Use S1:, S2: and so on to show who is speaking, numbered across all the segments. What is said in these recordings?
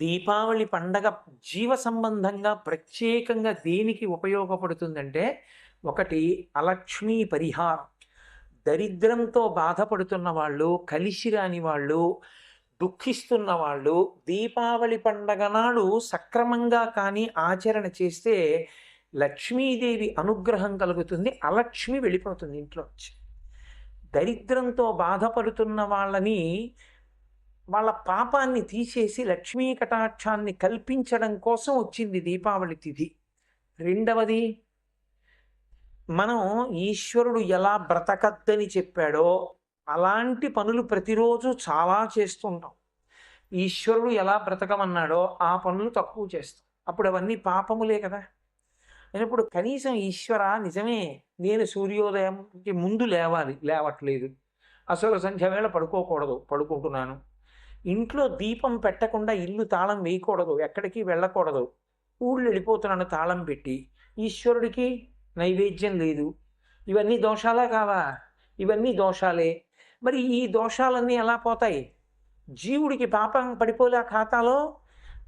S1: దీపావళి పండగ జీవ సంబంధంగా ప్రత్యేకంగా దేనికి ఉపయోగపడుతుందంటే ఒకటి అలక్ష్మీ పరిహారం. దరిద్రంతో బాధపడుతున్న వాళ్ళు కలిసి రాని వాళ్ళు దుఃఖిస్తున్న వాళ్ళు దీపావళి పండగ నాడు సక్రమంగా కానీ ఆచరణ చేస్తే లక్ష్మీదేవి అనుగ్రహం కలుగుతుంది అలక్ష్మి వెళ్ళిపోతుంది ఇంట్లో వచ్చి దరిద్రంతో బాధపడుతున్న వాళ్ళని వాళ్ళ పాపాన్ని తీసేసి లక్ష్మీ కటాక్షాన్ని కల్పించడం కోసం వచ్చింది దీపావళి తిథి. రెండవది మనం ఈశ్వరుడు ఎలా బ్రతకద్దని చెప్పాడో అలాంటి పనులు ప్రతిరోజు చాలా చేస్తుంటాం. ఈశ్వరుడు ఎలా బ్రతకమన్నాడో ఆ పనులు తక్కువ చేస్తాం. అప్పుడు అవన్నీ పాపములే కదా. ఇప్పుడు కనీసం ఈశ్వర నిజమే నేను సూర్యోదయంకి ముందు లేవాలి లేవట్లేదు. అసలు సంధ్య వేళ పడుకోకూడదు పడుకుంటున్నాను. ఇంట్లో దీపం పెట్టకుండా ఇల్లు తాళం వేయకూడదు ఎక్కడికి వెళ్ళకూడదు. ఊళ్ళు వెళ్ళిపోతున్నాను తాళం పెట్టి. ఈశ్వరుడికి నైవేద్యం లేదు. ఇవన్నీ దోషాలే కావా? ఇవన్నీ దోషాలే. మరి ఈ దోషాలన్నీ ఎలా పోతాయి? జీవుడికి పాపం పడిపోలే ఖాతాలో?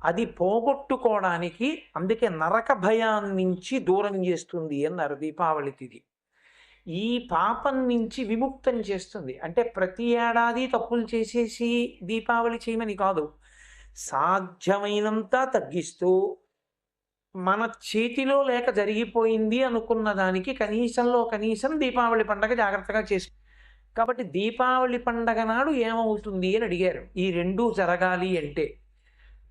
S1: అది పోగొట్టుకోవడానికి అందుకే నరక భయాన్నించి దూరం చేస్తుంది అన్నారు దీపావళి తిథి ఈ పాపం నుంచి విముక్తం చేస్తుంది. అంటే ప్రతి ఏడాది తప్పులు చేసేసి దీపావళి చేయమని కాదు. సాధ్యమైనంత తగ్గిస్తూ మన చేతిలో లేక జరిగిపోయింది అనుకున్న దానికి కనీసంలో కనీసం దీపావళి పండగ జాగ్రత్తగా చేసు. కాబట్టి దీపావళి పండగ నాడు ఏమవుతుంది అని అడిగారు. ఈ రెండూ జరగాలి అంటే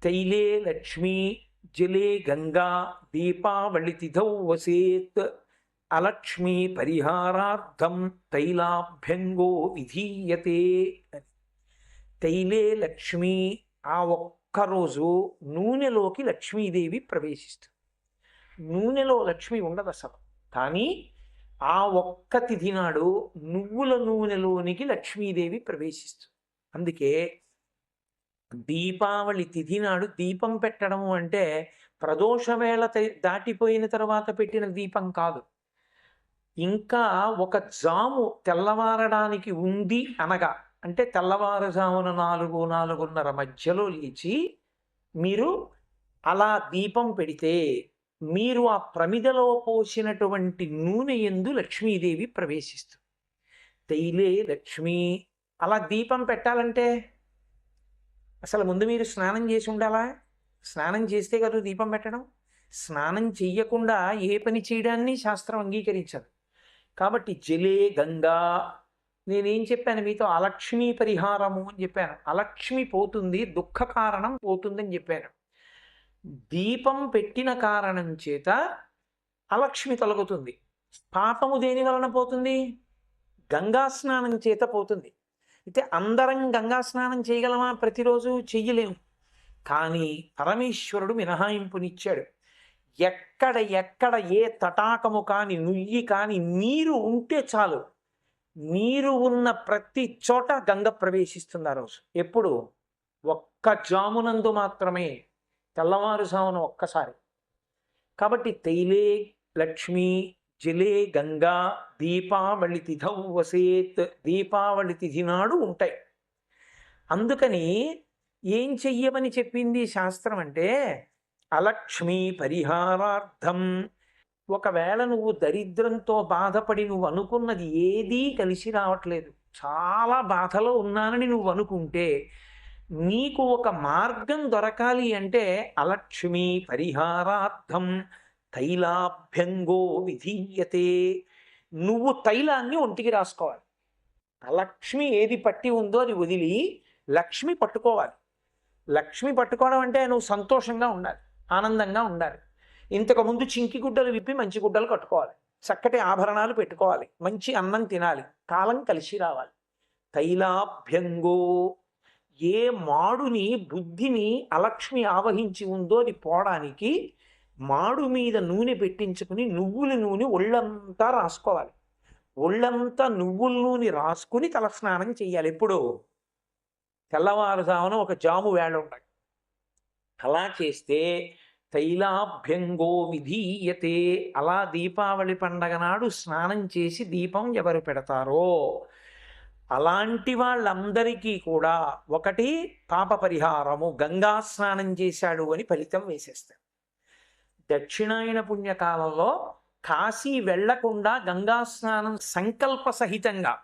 S1: తైలే లక్ష్మీ జలే గంగా దీపావళి తిథౌ వసేత్ అలక్ష్మీ పరిహారార్థం తైలాభ్యంగో విధీయతే అని. తైలే లక్ష్మి ఆ ఒక్కరోజు నూనెలోకి లక్ష్మీదేవి ప్రవేశిస్తుంది. నూనెలో లక్ష్మి ఉండదు అసలు. కానీ ఆ ఒక్క తిథి నాడు నువ్వుల నూనెలోనికి లక్ష్మీదేవి ప్రవేశిస్తుంది. అందుకే దీపావళి తిథి నాడు దీపం పెట్టడం అంటే ప్రదోష వేళ దాటిపోయిన తర్వాత పెట్టిన దీపం కాదు. ఇంకా ఒక జాము తెల్లవారడానికి ఉంది అనగా అంటే తెల్లవారుజామున నాలుగు నాలుగున్నర మధ్యలో లేచి మీరు అలా దీపం పెడితే మీరు ఆ ప్రమిదలో పోసినటువంటి నూనె ఎందు లక్ష్మీదేవి ప్రవేశిస్తుంది. తైలే లక్ష్మి అలా దీపం పెట్టాలంటే అసలు ముందు మీరు స్నానం చేసి ఉండాలా? స్నానం చేస్తే కదా దీపం పెట్టడం? స్నానం చెయ్యకుండా ఏ పని చేయడాన్ని శాస్త్రం అంగీకరించదు. కాబట్టి జలే గంగా. నేనేం చెప్పాను మీతో? అలక్ష్మి పరిహారము అని చెప్పాను. అలక్ష్మి పోతుంది దుఃఖ కారణం పోతుందని చెప్పాను. దీపం పెట్టిన కారణం చేత అలక్ష్మి తొలగుతుంది. పాపము దేని వలన పోతుంది? గంగా స్నానం చేత పోతుంది. అయితే అందరం గంగా స్నానం చేయగలమా? ప్రతిరోజు చెయ్యలేము. కానీ పరమేశ్వరుడు మినహాయింపునిచ్చాడు. ఎక్కడ ఎక్కడ ఏ తటాకము కానీ నుయ్యి కానీ నీరు ఉంటే చాలు. నీరు ఉన్న ప్రతి చోట గంగ ప్రవేశిస్తుంది ఆ రోజు. ఎప్పుడు? ఒక్క జామునందు మాత్రమే. తెల్లవారుజామున ఒక్కసారి. కాబట్టి తైలే లక్ష్మి జలే గంగా దీపావళి తిథౌ వసేత్ దీపావళి తిథి నాడు ఉంటాయి. అందుకని ఏం చెయ్యమని చెప్పింది శాస్త్రం అంటే అలక్ష్మి పరిహారార్థం. ఒకవేళ నువ్వు దరిద్రంతో బాధపడి నువ్వు అనుకున్నది ఏదీ కలిసి రావట్లేదు. చాలా బాధలో ఉన్నానని నువ్వు అనుకుంటే నీకు ఒక మార్గం దొరకాలి అంటే అలక్ష్మి పరిహారార్థం. తైలాభ్యంగో విధీయతే. నువ్వు తైలాన్ని ఒంటికి రాసుకోవాలి. అలక్ష్మి ఏది పట్టి ఉందో అది వదిలి లక్ష్మి పట్టుకోవాలి. లక్ష్మి పట్టుకోవడం అంటే నువ్వు సంతోషంగా ఉండాలి. ఆనందంగా ఉండాలి. ఇంతకు ముందు చింకి గుడ్డలు విప్పి మంచి గుడ్డలు కట్టుకోవాలి. చక్కటి ఆభరణాలు పెట్టుకోవాలి. మంచి అన్నం తినాలి. కాలం కలిసి రావాలి. తైలాభ్యంగో ఏ మాడుని బుద్ధిని అలక్ష్మి ఆవహించి ఉందో అది పోవడానికి మాడు మీద నూనె పెట్టించుకుని నువ్వుల నూనె ఒళ్ళంతా రాసుకోవాలి. ఒళ్ళంతా నువ్వుల నూనె రాసుకుని తలస్నానం చేయాలి. ఎప్పుడు తెల్లవారుజామున ఒక జాము వేళ ఉండాలి. అలా చేస్తే తైలాభ్యంగో విధీయతే. అలా దీపావళి పండగ నాడు స్నానం చేసి దీపం ఎవరు పెడతారో? అలాంటి వాళ్ళందరికీ కూడా ఒకటి పాప పరిహారము. గంగా స్నానం చేశాడు అని ఫలితం వేసేస్తారు. దక్షిణాయన పుణ్యకాలంలో కాశీ వెళ్ళకుండా గంగా స్నానం సంకల్ప సహితంగా